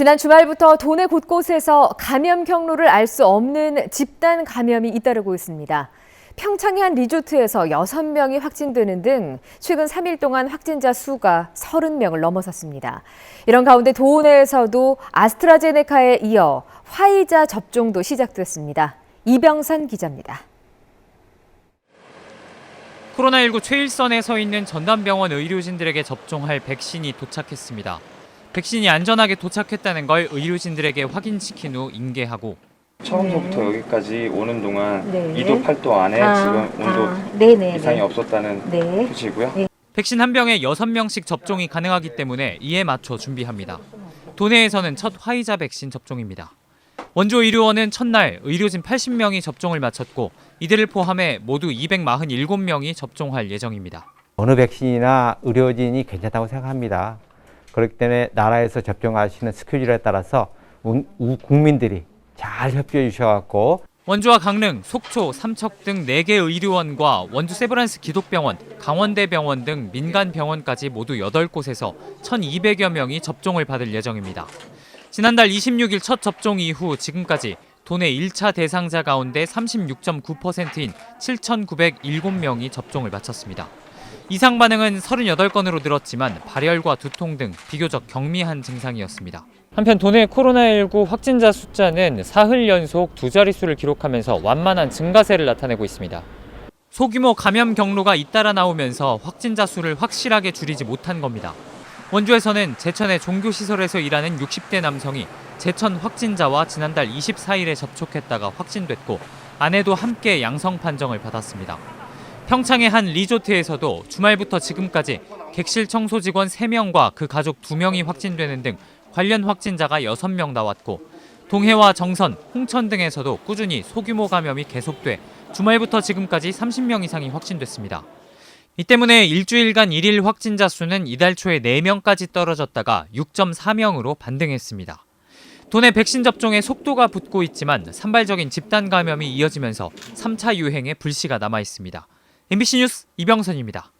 지난 주말부터 도내 곳곳에서 감염 경로를 알 수 없는 집단 감염이 잇따르고 있습니다. 평창의 한 리조트에서 6명이 확진되는 등 최근 3일 동안 확진자 수가 30명을 넘어섰습니다. 이런 가운데 도내에서도 아스트라제네카에 이어 화이자 접종도 시작됐습니다. 이병선 기자입니다. 코로나19 최일선에 서 있는 전담병원 의료진들에게 접종할 백신이 도착했습니다. 백신이 안전하게 도착했다는 걸 의료진들에게 확인시킨 후 인계하고 처음부터 여기까지 오는 동안 네. 2도 8도 안에 아, 지금 온도 아, 네네. 이상이 없었다는 네. 표시고요. 백신 한 병에 6명씩 접종이 가능하기 때문에 이에 맞춰 준비합니다. 도내에서는 첫 화이자 백신 접종입니다. 원주 의료원은 첫날 의료진 80명이 접종을 마쳤고 이들을 포함해 모두 247명이 접종할 예정입니다. 어느 백신이나 의료진이 괜찮다고 생각합니다. 그렇기 때문에 나라에서 접종하시는 스케줄에 따라서 우- 우- 국민들이 잘 협조해 주셔갖고 원주와 강릉, 속초, 삼척 등 4개 의료원과 원주 세브란스 기독병원, 강원대병원 등 민간 병원까지 모두 8곳에서 1,200여 명이 접종을 받을 예정입니다. 지난달 26일 첫 접종 이후 지금까지 도내 1차 대상자 가운데 36.9%인 7,907명이 접종을 마쳤습니다. 이상 반응은 38건으로 늘었지만 발열과 두통 등 비교적 경미한 증상이었습니다. 한편 도내 코로나19 확진자 숫자는 사흘 연속 두 자릿수를 기록하면서 완만한 증가세를 나타내고 있습니다. 소규모 감염 경로가 잇따라 나오면서 확진자 수를 확실하게 줄이지 못한 겁니다. 원주에서는 제천의 종교시설에서 일하는 60대 남성이 제천 확진자와 지난달 24일에 접촉했다가 확진됐고 아내도 함께 양성 판정을 받았습니다. 평창의 한 리조트에서도 주말부터 지금까지 객실 청소 직원 3명과 그 가족 2명이 확진되는 등 관련 확진자가 6명 나왔고 동해와 정선, 홍천 등에서도 꾸준히 소규모 감염이 계속돼 주말부터 지금까지 30명 이상이 확진됐습니다. 이 때문에 일주일간 일일 확진자 수는 이달 초에 4명까지 떨어졌다가 6.4명으로 반등했습니다. 도내 백신 접종에 속도가 붙고 있지만 산발적인 집단 감염이 이어지면서 3차 유행에 불씨가 남아 있습니다. MBC 뉴스 이병선입니다.